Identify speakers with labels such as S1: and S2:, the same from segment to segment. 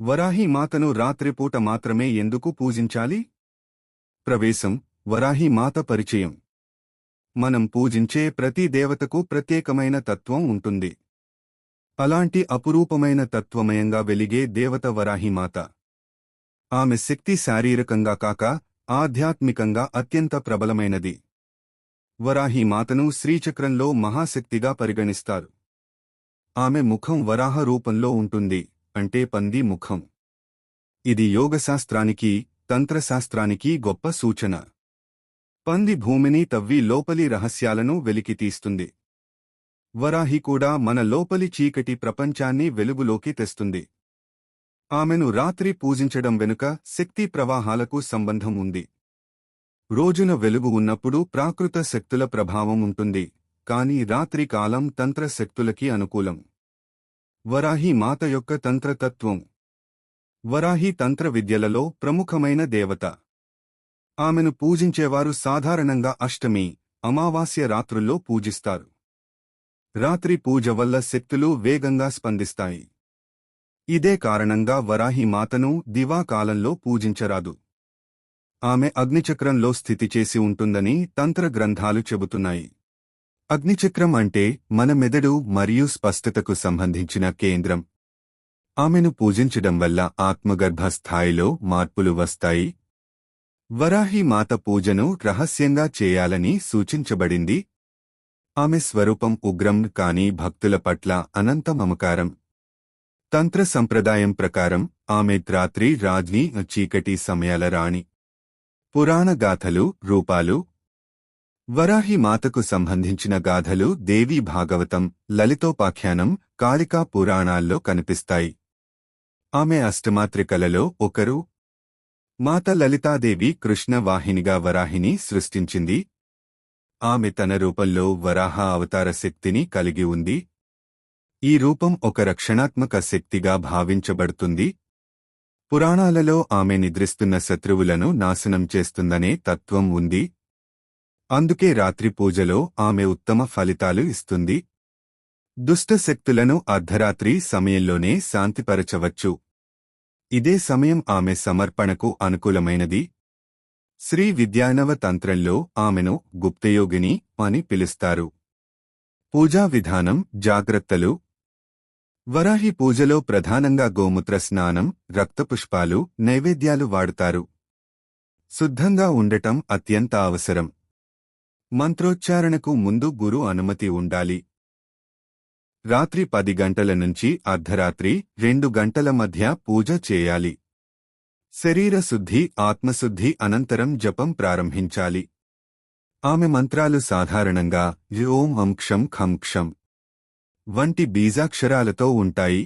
S1: వరాహి మాతను రాత్రిపూట మాత్రమే ఎందుకు పూజించాలి? ప్రవేశం వరాహి మాత పరిచయం. మనం పూజించే ప్రతి దేవతకు ప్రత్యేకమైన తత్వం ఉంటుంది. అలాంటి అపురూపమైన తత్వమయంగా వెలిగే దేవత వరాహిమాత ఆమె శక్తి శారీరకంగా కాక ఆధ్యాత్మికంగా అత్యంత ప్రబలమైనది. వరాహిమాతను శ్రీచక్రంలో మహాశక్తిగా పరిగణిస్తారు. ఆమె ముఖం వరాహ రూపంలో ఉంటుంది. అంటే పంది ముఖం. ఇది యోగశాస్త్రానికి తంత్రశాస్త్రానికి గొప్ప సూచన. పంది భూమిని తవ్వి లోపలి రహస్యాలను వెలికితీస్తుంది వరాహి కూడా మన లోపలి చీకటి ప్రపంచాన్ని వెలుగులోకి తెస్తుంది. ఆమెను రాత్రి పూజించడం వెనుక శక్తి ప్రవాహాలకు సంబంధం ఉంది. రోజున వెలుగు ఉన్నప్పుడు ప్రాకృత శక్తుల ప్రభావం ఉంటుంది కాని రాత్రి కాలం తంత్ర శక్తులకి అనుకూలం. వరాహి మాత యొక్క తంత్రతత్వం. వరాహి తంత్ర విద్యలలో ప్రముఖమైన దేవత. ఆమెను పూజించేవారు సాధారణంగా అష్టమి అమావాస్య రాత్రుల్లో పూజిస్తారు. రాత్రి పూజ వల్ల శక్తులు వేగంగా స్పందిస్తాయి. ఇదే కారణంగా వరాహి మాతను దివాకాలంలో పూజించరాదు. ఆమె అగ్నిచక్రంలో స్థితి చేసి ఉంటుందని తంత్ర గ్రంథాలు చెబుతున్నాయి. అగ్నిచక్రం అంటే మన మెదడు మరియు స్పష్టతకు సంబంధించిన కేంద్రం. ఆమెను పూజించడం వల్ల ఆత్మగర్భ స్థాయిలో మార్పులు వస్తాయి. వరాహి మాత పూజను రహస్యంగా చేయాలని సూచించబడింది. ఆమె స్వరూపం ఉగ్రం కాని భక్తుల పట్ల అనంత మమకారం. తంత్ర సంప్రదాయం ప్రకారం ఆమె రాత్రి రాజ్ని చీకటి సమయాల రాణి. పురాణ గాథలు రూపాలు వరాహి మాతకు సంబంధించిన గాథలు దేవీ భాగవతం లలితోపాఖ్యానం కాళికా పురాణాల్లో కనిపిస్తాయి. ఆమె అష్టమాత్రికలలో ఒకరు. మాత లలితాదేవి కృష్ణ వాహినిగా వరాహిని సృష్టించింది. ఆమె తన రూపంలో వరాహ అవతార శక్తిని కలిగి ఉంది. ఈ రూపం ఒక రక్షణాత్మక శక్తిగా భావించబడుతుంది. పురాణాలలో ఆమె నిద్రిస్తున్న శత్రువులను నాశనం చేస్తుందనే తత్వం ఉంది. అందుకే రాత్రి పూజలో ఆమె ఉత్తమ ఫలితాలు ఇస్తుంది. దుష్ట శక్తులను అర్ధరాత్రి సమయంలోనే శాంతిపరచవచ్చు. ఇదే సమయం ఆమె సమర్పణకు అనుకూలమైనది. శ్రీ విద్యానవ తంత్రంలో ఆమెను గుప్తయోగిని అని పిలుస్తారు. పూజా విధానం జాగ్రత్తలు. వరాహి పూజలో ప్రధానంగా గోమూత్ర స్నానం రక్తపుష్పాలు నైవేద్యాలు వాడుతారు. శుద్ధంగా ఉండటం అత్యంత అవసరం. మంత్రోచ్చారణకు ముందు గురు అనుమతి ఉండాలి. రాత్రి పది గంటల నుంచి అర్ధరాత్రి రెండు గంటల మధ్య పూజ చేయాలి. శరీర శుద్ధి ఆత్మశుద్ధి అనంతరం జపం ప్రారంభించాలి. ఆమె మంత్రాలు సాధారణంగా ఓం అంక్షం ఖంక్షం వంటి బీజాక్షరాలతో ఉంటాయి.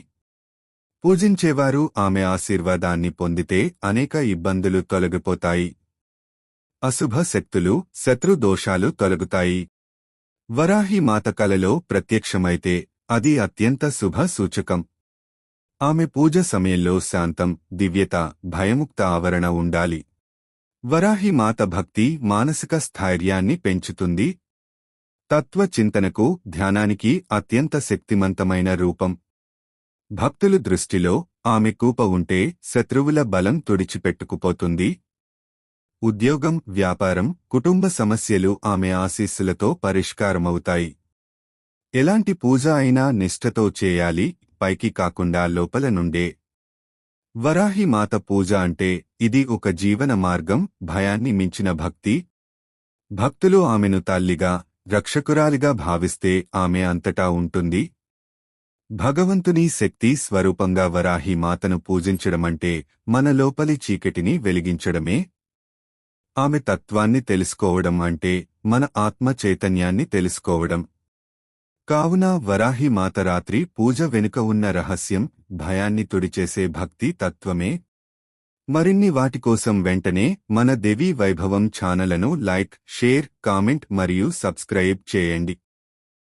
S1: పూజించేవారు ఆమె ఆశీర్వాదాన్ని పొందితే అనేక ఇబ్బందులు తొలగిపోతాయి. అశుభ శక్తులు శత్రు దోషాలు తొలగుతాయి. వరాహి మాత కలలో ప్రత్యక్షమైతే అది అత్యంత శుభ సూచకం. ఆమె పూజ సమయంలో శాంతం దివ్యత భయముక్త ఆవరణ ఉండాలి. వరాహి మాత భక్తి మానసిక స్థైర్యాన్ని పెంచుతుంది. తత్వ చింతనకు ధ్యానానికి అత్యంత శక్తిమంతమైన రూపం. భక్తులు దృష్టిలో ఆమె కూప ఉంటే శత్రువుల బలం తుడిచిపెట్టుకుపోతుంది. ఉద్యోగం వ్యాపారం కుటుంబ సమస్యలు ఆమె ఆశీస్సులతో పరిష్కారమవుతాయి. ఎలాంటి పూజ అయినా నిష్ఠతో చేయాలి పైకి కాకుండా లోపల నుండే. వరాహి మాత పూజ అంటే ఇది ఒక జీవన మార్గం భయాన్ని మించిన భక్తి. భక్తులు ఆమెను తల్లిగా రక్షకురాలిగా భావిస్తే ఆమె అంతటా ఉంటుంది. భగవంతుని శక్తి స్వరూపంగా వరాహి మాతను పూజించడమంటే మన లోపలి చీకటిని వెలిగించడమే ఆమె తత్వాన్ని తెలుసుకోవడం అంటే మన ఆత్మ చైతన్యాన్ని తెలుసుకోవడం. కావున వరాహి మాతరాత్రి పూజ వెనుక ఉన్న రహస్యం భయాన్ని తుడిచేసే భక్తి తత్వమే. మరిన్ని వాటి కోసం వెంటనే మన దేవీ వైభవం ఛానలను లైక్ షేర్ కామెంట్ మరియు సబ్స్క్రైబ్ చేయండి.